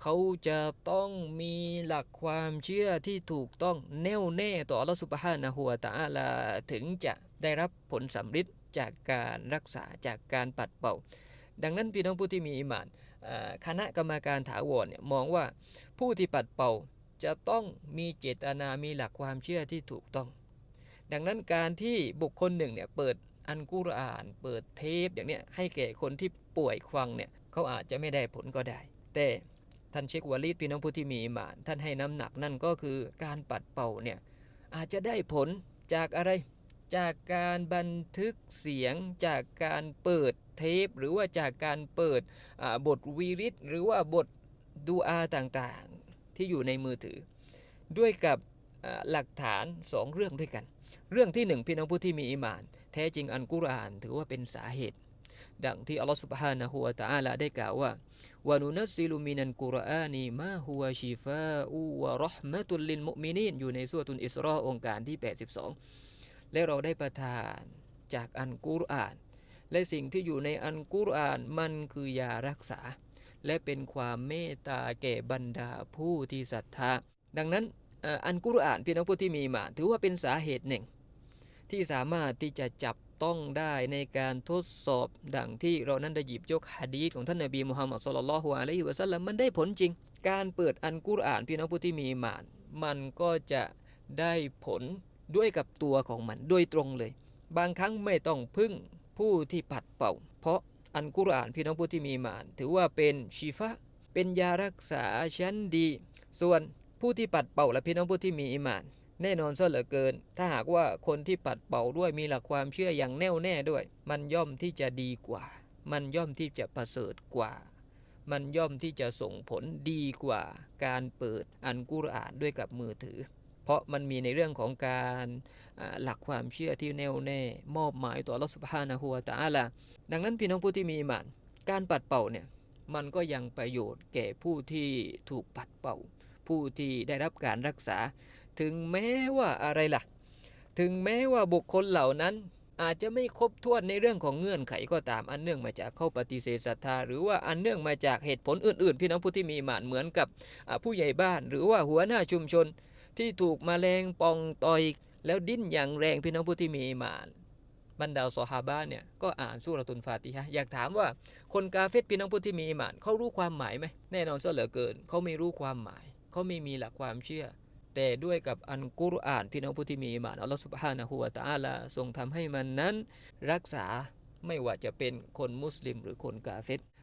เขาจะต้องมีหลักความเชื่อที่ถูกต้องแน่วแน่ต่ออัลลอฮฺสุบฮานะฮูวะตะอาลาถึงจะได้รับผลสำฤทธิ์จากการรักษาจากการปัดเป่า ดังนั้นพี่น้องผู้ที่มีอิมานคณะกรรมการถาวรเนี่ยมองว่าผู้ที่ปัดเป่าจะต้องมีเจตนามีหลักความเชื่อที่ถูกต้อง ดังนั้นการที่บุคคลหนึ่งเนี่ยเปิดอันกุรอาน เปิดเทปอย่างเนี้ยให้แก่คนที่ป่วยควังเนี่ยเขาอาจจะไม่ได้ผลก็ได้ แต่ ท่านเชควาลีดพี่น้องผู้ที่มีอิมาน ท่านให้น้ำหนักนั่นก็คือการปัดเป่าเนี่ยอาจจะได้ผลจากอะไร จากการบันทึกเสียง จากการเปิดเทป หรือว่าจากการเปิดบทวีริตหรือว่าบทดูอาต่างๆที่อยู่ในมือถือ ด้วยกับหลักฐานสองเรื่องด้วยกัน เรื่องที่หนึ่งพี่น้องผู้ที่มีอิมาน แท้จริงอันกุรอานถือว่าเป็นสาเหตุ ดังที่อัลลอฮฺสุบฮานะฮูวะตะอาลาได้กล่าวว่าวานุนัสซิลุมินันกุรอานีมาฮุวชิฟาอูวะราะห์มะตุลลิลมุมินีนอยู่ในสุรตุนอิสราองค์การที่ 82 และเราได้ประทานจากอันกุรอาน และสิ่งที่อยู่ในอันกุรอานมันคือยารักษา และเป็นความเมตตาแก่บรรดาผู้ที่ศรัทธา ดังนั้นอันกุรอานพี่น้องผู้ที่มีมา ถือว่าเป็นสาเหตุหนึ่ง ที่สามารถที่จะจับ ต้องได้ในการทดสอบดังที่เรานั้นได้หยิบยกฮะดีษของท่านนบีมุฮัมมัดสุลลัลฮุอะลัยฮิวะสัลลัมมันได้ผลจริง การเปิดอันกุรอานพี่น้องผู้ที่มีหมาน มันก็จะได้ผลด้วยกับตัวของมันโดยตรงเลย บางครั้งไม่ต้องพึ่งผู้ที่ปัดเป่า เพราะอันกุรอานพี่น้องผู้ที่มีหมาน ถือว่าเป็นชีฟะเป็นยารักษาชั้นดี ส่วนผู้ที่ปัดเป่าและพี่น้องผู้ที่มีอิมาน แน่นอนซะเหลือเกิน ถ้าหากว่าคนที่ปัดเป่าด้วยมีหลักความเชื่ออย่างแน่วแน่ด้วย มันย่อมที่จะดีกว่า มันย่อมที่จะประเสริฐกว่า มันย่อมที่จะส่งผลดีกว่า การเปิดอันกุรอานด้วยกับมือถือ เพราะมันมีในเรื่องของการหลักความเชื่อที่แน่วแน่ มอบหมายต่ออัสุบฮานะฮูวตาลาดังนั้นพี่น้องผู้ที่มีอิหมาน การปัดเป่าเนี่ยมันก็ยังประโยชน์แก่ผู้ที่ถูกปัดเป่า ผู้ที่ได้รับการรักษา ถึงแม้ว่าอะไรล่ะ ถึงแม้ว่าบุคคลเหล่านั้นอาจจะไม่ครบถ้วนในเรื่องของเงื่อนไขก็ตามอันเนื่องมาจากเข้าปฏิเสธศรัทธา หรือว่าอันเนื่องมาจากเหตุผลอื่น ๆ พี่น้องผู้ที่มีหมานเหมือนกับผู้ใหญ่บ้าน หรือว่าหัวหน้าชุมชนที่ถูกมแมลงปองต่อยแล้วดิ้นอย่างแรงพี่น้องผู้ที่มีหมานบรรดาซอฮาบะเนี่ยก็อ่านสุรตุนฟาติฮะห์อยากถามว่าคนกาเฟตพี่น้องผู้ที่มีหมานเขารู้ความหมายไหมแน่นอนซะเหลือเกินเขาไม่รู้ความหมาย เขาไม่มีหลักความเชื่อ แต่ด้วยกับอันกุรอานพี่น้องผู้ที่มีอิมานอัลลอฮฺสุบฮานะฮูวะตะอาลาทรงทำให้มันนั้น รักษาไม่ว่าจะเป็นคนมุสลิมหรือคนกาเฟต